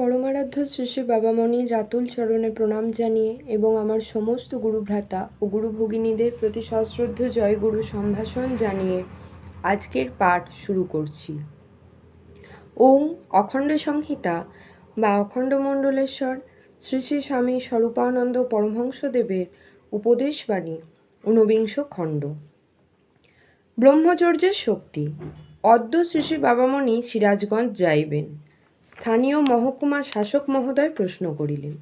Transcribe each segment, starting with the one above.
পরমারাধ্য শ্রী বাবামণির রাতুল চরণে প্রণাম জানিয়ে এবং আমার সমস্ত গুরুভ্রাতা ও গুরু ভগিনীদের প্রতি সশ্রদ্ধ জয়গুরু সম্ভাষণ জানিয়ে আজকের পাঠ শুরু করছি। ওং অখণ্ড সংহিতা বা অখণ্ড মণ্ডলেশ্বর শ্রী শ্রী স্বামী স্বরূপানন্দ পরমহংসদেবের উপদেশবাণী ঊনবিংশ খণ্ড। ব্রহ্মচর্যের শক্তি। অদ্য শ্রী শ্রী বাবামণি সিরাজগঞ্জ যাইবেন। স্থানীয় মহকুমা শাসক মহোদয় প্রশ্ন করিলেন,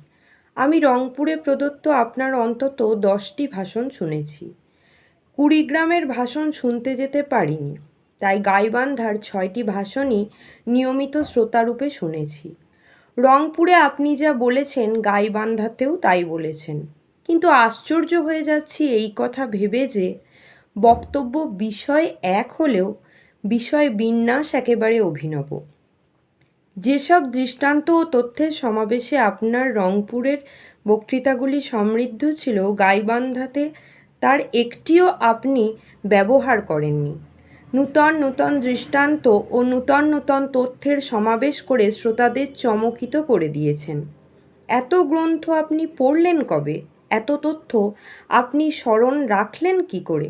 আমি রংপুরে প্রদত্ত আপনার অন্তত দশটি ভাষণ শুনেছি। কুড়িগ্রামের ভাষণ শুনতে যেতে পারিনি, তাই গাইবান্ধার ছয়টি ভাষণই নিয়মিত শ্রোতারূপে শুনেছি। রংপুরে আপনি যা বলেছেন গাইবান্ধাতেও তাই বলেছেন, কিন্তু আশ্চর্য হয়ে যাচ্ছি এই কথা ভেবে যে বক্তব্য বিষয় এক হলেও বিষয় বিন্যাস একেবারে অভিনব। যেসব দৃষ্টান্ত ও তথ্যের সমাবেশে আপনার রংপুরের বক্তৃতাগুলি সমৃদ্ধ ছিল গাইবান্ধাতে, তার একটিও আপনি ব্যবহার করেননি। নূতন নূতন দৃষ্টান্ত ও নূতন নূতন তথ্যের সমাবেশ করে শ্রোতাদের চমকিত করে দিয়েছেন। এত গ্রন্থ আপনি পড়লেন কবে? এত তথ্য আপনি স্মরণ রাখলেন কি করে?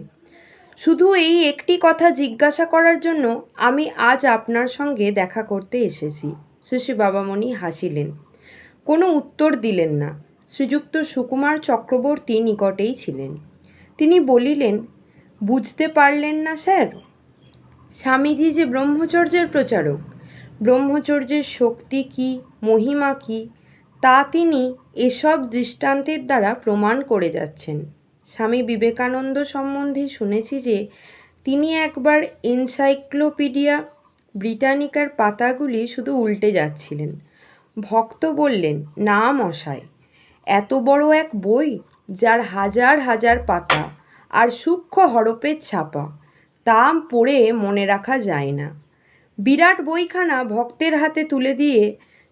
শুধু এই একটি কথা জিজ্ঞাসা করার জন্য আমি আজ আপনার সঙ্গে দেখা করতে এসেছি। শ্রী বাবামণি হাসিলেন। কোনো উত্তর দিলেন না। শ্রীযুক্ত সুকুমার চক্রবর্তী নিকটেই ছিলেন। তিনি বলিলেন, বুঝতে পারলেন না স্যার। স্বামীজি যে ব্রহ্মচর্যের প্রচারক, ব্রহ্মচর্যের শক্তি কি, মহিমা কি, তা তিনি এসব দৃষ্টান্তের দ্বারা প্রমাণ করে যাচ্ছেন। স্বামী বিবেকানন্দ সম্বন্ধে শুনেছি যে, তিনি একবার এনসাইক্লোপিডিয়া ব্রিটানিকার পাতাগুলি শুধু উল্টে যাচ্ছিলেন। ভক্ত বললেন, না মশাই এত বড় এক বই যার হাজার হাজার পাতা আর সূক্ষ্ম হরপের ছাপা, তা পড়ে মনে রাখা যায় না বিরাট বইখানা ভক্তের হাতে তুলে দিয়ে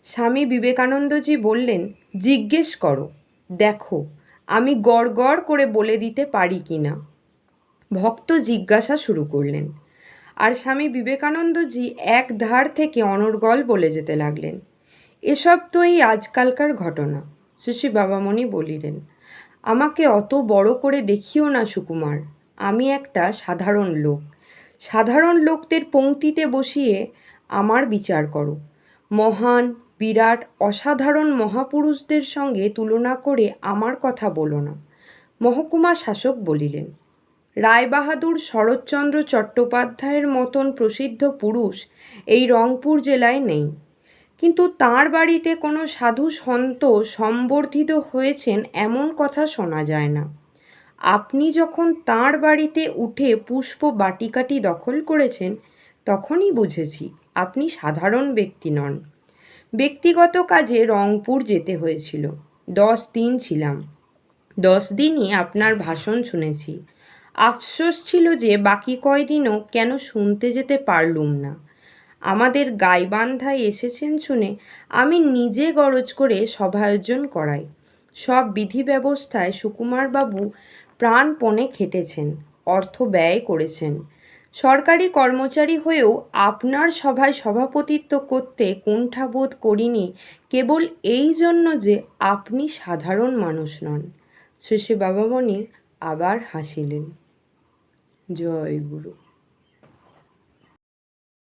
স্বামী বিবেকানন্দজি বললেন, জিজ্ঞেস করো, দেখো আমি গড় গড় করে বলে দিতে পারি কি না? ভক্ত জিজ্ঞাসা শুরু করলেন। আর স্বামী বিবেকানন্দজি এক ধার থেকে অনর্গল বলে যেতে লাগলেন। এসব তো এই আজকালকার ঘটনা শ্রী বাবামণি বলিলেন। আমাকে অত বড় করে দেখিও না সুকুমার, আমি একটা সাধারণ লোক। সাধারণ লোকদের পংক্তিতে বসিয়ে আমার বিচার করো। মহান বিরাট অসাধারণ মহাপুরুষদের সঙ্গে তুলনা করে আমার কথা বলো না, মহকুমা শাসক বলিলেন। রায়বাহাদুর শরৎচন্দ্র চট্টোপাধ্যায়ের মতন প্রসিদ্ধ পুরুষ এই রংপুর জেলায় নেই। কিন্তু তাঁর বাড়িতে কোনো সাধু সন্ত সম্বর্ধিত হয়েছেন এমন কথা শোনা যায় না। আপনি যখন তাঁর বাড়িতে উঠে পুষ্প বাটিকাটি দখল করেছেন, তখনই বুঝেছি আপনি সাধারণ ব্যক্তি নন। ব্যক্তিগত কাজে রংপুর যেতে হয়েছিল। দশ দিন ছিলাম। দশ দিনই আপনার ভাষণ শুনেছি। আফসোস ছিল যে বাকি কয়দিনও কেন শুনতে যেতে পারলুম না। আমাদের গাইবান্ধায় এসেছেন শুনে আমি নিজে গরজ করে সভায়োজন করাই। সব বিধি ব্যবস্থায় সুকুমারবাবু প্রাণপণে খেটেছেন, অর্থ ব্যয় করেছেন। সরকারি কর্মচারী হয়েও আপনার সভায় সভাপতিত্ব করতে কুণ্ঠাবোধ করিনি, কেবল এই জন্য যে আপনি সাধারণ মানুষ নন। শেষে বাবামণি আবার হাসিলেন। জয় গুরু।